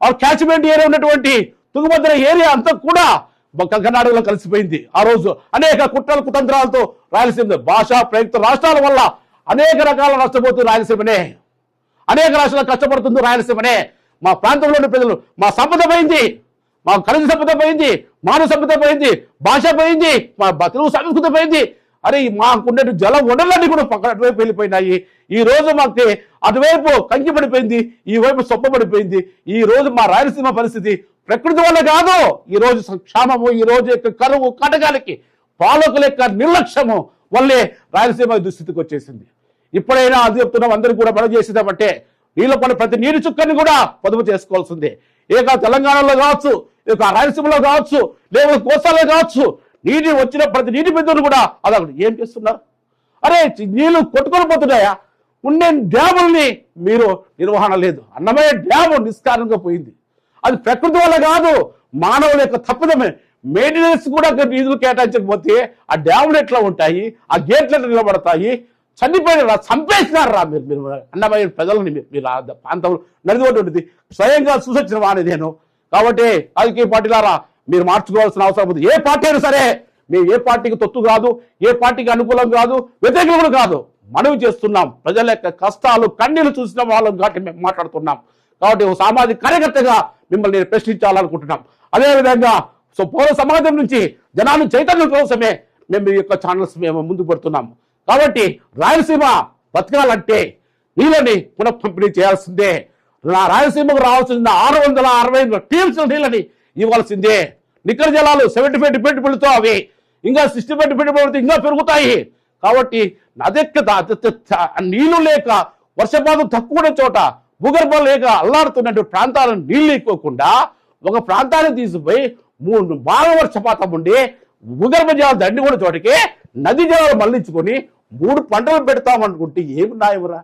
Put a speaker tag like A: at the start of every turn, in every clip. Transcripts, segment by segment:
A: ఆ catchment area ఉన్నటువంటి Tungabhadra area అంతా కూడా ఒక కర్ణాటకలో కలిసిపోయింది. ఆ రోజు అనేక కుట్రల కుతంత్రాలతో రాయలసీమ భాష ప్రయుక్త రాష్ట్రాల వల్ల అనేక రకాల నష్టపోతుంది రాయలసీమనే. అనేక రాష్ట్రాలు కష్టపడుతుంది రాయలసీమనే. మా ప్రాంతంలోని ప్రజలు మా సంపద పోయింది. మా ఖనిజ సంపద పోయింది మానవ సంపద పోయింది భాష పోయింది మా తెలుగు సంస్కృతి పోయింది. అరే మాకుండే జల వనరులన్నీ కూడా పక్కన అటువైపు వెళ్ళిపోయినాయి. ఈ రోజు మాకు అటువైపు కంకి పడిపోయింది ఈ వైపు సొప్పబడిపోయింది ఈ రోజు మా రాయలసీమ పరిస్థితి ప్రకృతి వల్ల కాదు. ఈ రోజు క్షామము ఈ రోజు యొక్క కరువు కటకాలకి పాలకుల యొక్క నిర్లక్ష్యము వల్లే రాయలసీమ దుస్థితికి వచ్చేసింది. ఇప్పుడైనా అది చెప్తున్నాం అందరూ కూడా మనం చేసేదామంటే నీళ్ళ పని ప్రతి నీటి చుక్కని కూడా పొదుపు చేసుకోవాల్సిందే. ఏక తెలంగాణలో కావచ్చు ఇక రాయలసీమలో కావచ్చు లేదా కోస్తాలో కావచ్చు నీటి వచ్చిన ప్రతి నీటి బిందువును కూడా అదొకటి ఏం చేస్తున్నారు? అరే నీళ్ళు నీళ్ళు కొట్టుకొని పోతున్నాయా? ఉండే డ్యాముల్ని మీరు నిర్వహణ లేదు. అన్నమయ్య డ్యాము నిష్కారణంగా పోయింది. అది ప్రకృతి వల్ల కాదు మానవుల యొక్క తప్పిదమే. మెయింటెనెన్స్ కూడా నిధులు కేటాయించకపోతే ఆ డ్యాములు ఎట్లా ఉంటాయి? ఆ గేట్లు ఎట్లా నిలబడతాయి? చనిపోయిన రా చంపేసినారు రా మీరు? మీరు అన్నమయ్య ప్రజలని మీరు ఆ ప్రాంతంలో నడిదోటి ఉంటుంది స్వయంగా చూసొచ్చిన వాడిని నేను. కాబట్టి రాజకీయ పార్టీలారా మీరు మార్చుకోవాల్సిన అవసరం ఉంది. ఏ పార్టీ అయినా సరే మేము ఏ పార్టీకి తొత్తు కాదు ఏ పార్టీకి అనుకూలం కాదు వ్యతిరేకం కూడా కాదు. మనవి చేస్తున్నాం. ప్రజల యొక్క కష్టాలు కన్నీళ్ళు చూసిన వాళ్ళం కాబట్టి మేము మాట్లాడుతున్నాం. కాబట్టి ఒక సామాజిక కార్యకర్తగా మిమ్మల్ని నేను ప్రశ్నించాలనుకుంటున్నాం. అదేవిధంగా సో పౌర సమాజం నుంచి జనాన్ని చైతన్యం కోసమే మేము ఈ యొక్క ఛానల్స్ మేము ముందుకు పెడుతున్నాము కాబట్టి రాయలసీమ బతకాలంటే నీళ్ళని పునః పంపిణీ చేయాల్సిందే. నా రాయలసీమకు రావాల్సిన ఆరు వందల అరవై టీమ్స్ నీళ్ళని ఇవ్వాల్సిందే. నికర జలాలు సెవెంటీ ఫైవ్ డిపెండ్ పెడుతూ అవి ఇంకా సిక్స్టీ ఫైవ్ డిపెండ్ పెడితే ఇంకా పెరుగుతాయి. కాబట్టి నదెక్క నీళ్ళు లేక వర్షపాతం తక్కువ ఉన్న చోట భూగర్భం లేక అల్లాడుతున్నటువంటి ప్రాంతాలను నీళ్ళు ఎక్కువకుండా ఒక ప్రాంతాన్ని తీసిపోయి మూడు బాగా వర్షపాతం ఉండి భూగర్భ జలాలు దండి కూడా చోటకి నది జలాలు మళ్ళించుకొని మూడు పంటలు పెడతామనుకుంటే ఏమి న్యాయమురా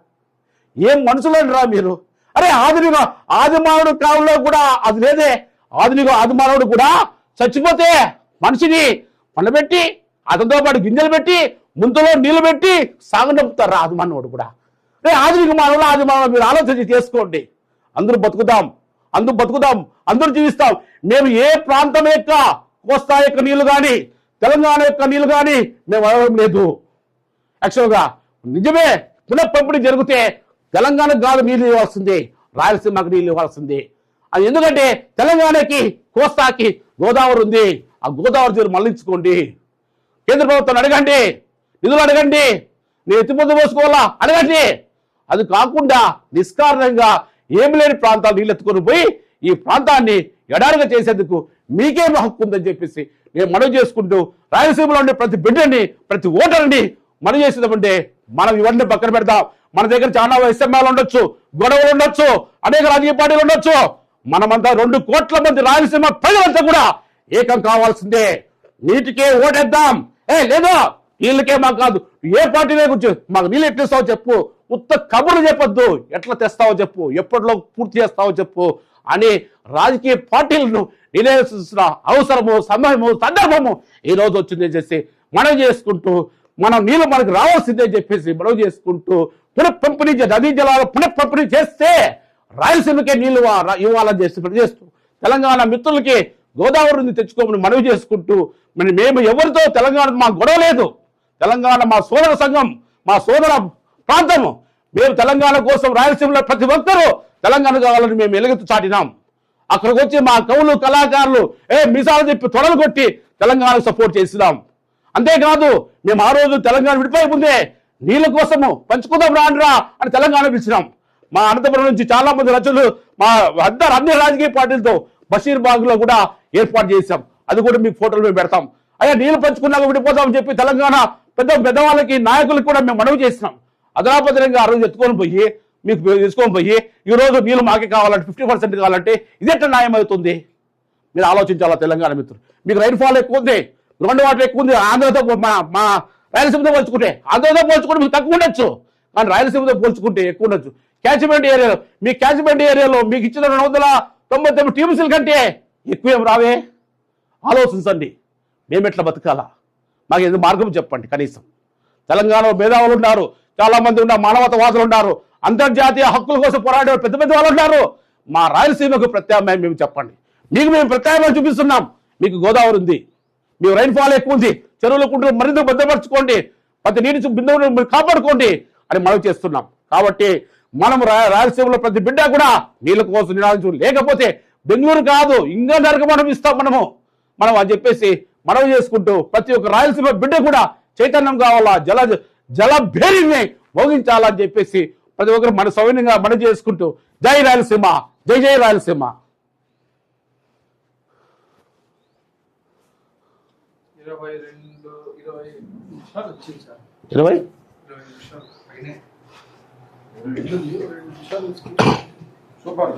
A: ఏం మనుషులని రా మీరు? అరే ఆధునిక ఆదిమానవుడు కాలంలో కూడా అది లేదే. ఆధునిక ఆదిమానవుడు కూడా చచ్చిపోతే మనిషిని పండబెట్టి అతనితో పాటు గింజలు పెట్టి ముంతలో నీళ్ళు పెట్టి సాగనంపుతారు ఆదిమానవుడు కూడా. రే ఆధునిక మానవులు ఆది మానవులు మీరు ఆలోచన చేసుకోండి. అందరూ బతుకుదాం అందరూ బతుకుదాం అందరూ జీవిస్తాం. మేము ఏ ప్రాంతం యొక్క కోస్తా యొక్క నీళ్ళు కానీ తెలంగాణ యొక్క నీళ్ళు కానీ మేము అడగడం లేదు. యాక్చువల్గా నిజమే పునఃపంపిణీ జరిగితే తెలంగాణకు కాదు నీళ్ళు ఇవ్వాల్సింది రాయలసీమకు నీళ్ళు ఇవ్వాల్సింది. అది ఎందుకంటే తెలంగాణకి కోస్తాకి గోదావరి ఉంది. ఆ గోదావరి తీరు మళ్ళించుకోండి. కేంద్ర ప్రభుత్వం అడగండి. నిధులు అడగండి. నేను ఎత్తిపోతు పోసుకోవాలా? అడగండి. అది కాకుండా నిష్కారణంగా ఏమి లేని ప్రాంతాలు నీళ్ళు ఎత్తుకొని పోయి ఈ ప్రాంతాన్ని ఎడారిగా చేసేందుకు మీకేం హక్కు ఉందని చెప్పేసి నేను మనవి చేసుకుంటూ రాయలసీమలో ఉండే ప్రతి బిడ్డని ప్రతి ఓటర్ని మనం చేసేదంటే మనం ఇవన్నీ పక్కన పెడతాం. మన దగ్గర చాలా ఎస్ఎంఆలు ఉండొచ్చు గొడవలు ఉండొచ్చు అనేక రాజకీయ పార్టీలు ఉండొచ్చు. మనమంతా రెండు కోట్ల మంది రాయలసీమ ప్రజలంతా కూడా ఏకం కావాల్సిందే. నీటికే ఓటేద్దాం. ఏ లేదు. వీళ్ళకే మాకు కాదు. ఏ పార్టీనే కూర్చో మాకు నీళ్ళు ఎట్లిస్తావో చెప్పు. ఉత్త కబుర్లు చెప్పొద్దు. ఎట్లా తెస్తావో చెప్పు. ఎప్పటిలో పూర్తి చేస్తావో చెప్పు అని రాజకీయ పార్టీలను నిర్ణయించిన అవసరము సమయము సందర్భము ఈ రోజు చెప్పి చేసి మనం చేసుకుంటూ మనం నీళ్ళు మనకు రావాల్సిందే చెప్పేసి మనం చేసుకుంటూ పునః పంపిణీ నదీ జలాలు పునః పంపిణీ చేస్తే రాయలసీమకే నీళ్ళు ఇవ్వాలని చేసి చేస్తూ తెలంగాణ మిత్రులకి గోదావరి నుంచి తెచ్చుకోమని మనవి చేసుకుంటూ మరి మేము ఎవరితో తెలంగాణ మాకు గొడవ లేదు. తెలంగాణ మా సోదర సంఘం మా సోదర ప్రాంతము మేము తెలంగాణ కోసం రాయలసీమలో ప్రతి ఒక్కరూ తెలంగాణ కావాలని మేము ఎలుగెత్తు చాటినాం. అక్కడికి వచ్చి మా కవులు కళాకారులు ఏ మిసాలు చెప్పి తొడలు కొట్టి తెలంగాణకు సపోర్ట్ చేసినాం. అంతేకాదు మేము ఆ రోజు తెలంగాణ విడిపోయి ముందే నీళ్ళ కోసము పంచుకుందాం రాండ్రా అని తెలంగాణ పిలిచినాం. మా అనంతపురం నుంచి చాలా మంది రచనలు మా అందరు అన్ని రాజకీయ పార్టీలతో బషీర్లో కూడా ఏర్పాటు చేశాం. అది కూడా మీకు ఫోటోలు మేము పెడతాం. అయ్యా నీళ్ళు పంచుకున్నాక విడిపోతామని చెప్పి తెలంగాణ పెద్ద పెద్దవాళ్ళకి నాయకులకు కూడా మేము మనవి చేసినాం అదనాపదనంగా ఆ రోజు ఎత్తుకొని పోయి మీకు తీసుకొని పోయి ఈ రోజు నీళ్ళు మాకే కావాలంటే ఫిఫ్టీ పర్సెంట్ కావాలంటే ఇదెట్లా న్యాయమవుతుంది న్యాయం అవుతుంది? మీరు ఆలోచించాలా తెలంగాణ మిత్రులు? మీకు రైన్ ఫాల్ ఎక్కువ ఉంది గ్రౌండ్ వాటర్ ఎక్కువ ఉంది ఆంధ్రతో పో- మా మా రాయలసీమతో పోల్చుకుంటే ఆంధ్రతో పోల్చుకుంటే మీకు తక్కువ ఉండొచ్చు. కానీ రాయలసీమతో పోల్చుకుంటే ఎక్కువ ఉండొచ్చు. క్యాచ్మెంట్ ఏరియాలో మీ క్యాచ్మెంట్ ఏరియాలో మీకు ఇచ్చిన రెండు వందల తొంభై తొమ్మిది టీమ్స్ల కంటే ఎక్కువేం రావే? ఆలోచించండి. మేము ఎట్లా బతకాలా? మాకు ఏదో మార్గం చెప్పండి కనీసం. తెలంగాణలో మేధావులు ఉన్నారు చాలా మంది ఉన్నారు మానవతావాదులు ఉన్నారు అంతర్జాతీయ హక్కుల కోసం పోరాడే పెద్ద పెద్ద వాళ్ళు ఉన్నారు. మా రాయలసీమకు ప్రత్యామ్నాయం మేము చెప్పండి. మీకు మేము ప్రత్యామ్నాయం చూపిస్తున్నాం. మీకు గోదావరి ఉంది. మీ రైన్ఫాల్ ఎక్కువ ఉంది. చెరువుల కుంటలు మరింత భద్రపరచుకోండి. ప్రతి నీటి చు- బిందువును కాపాడుకోండి అని మనం చేస్తున్నాం. కాబట్టి మనం రాయలసీమలో ప్రతి బిడ్డ కూడా నీళ్ళ కోసం నినాదించు లేకపోతే బెంగళూరు కాదు ఇంకా నరక మనం ఇస్తాం మనము. మనం అని చెప్పేసి మనం చేసుకుంటూ ప్రతి ఒక్క రాయలసీమ బిడ్డ కూడా చైతన్యం కావాలా? జల జల భేరిని మోగించాలని చెప్పేసి ప్రతి ఒక్కరు మన సౌన్యంగా మనం చేసుకుంటూ జై రాయలసీమ జై జై రాయలసీమ.
B: ఇరవై. సూపర్.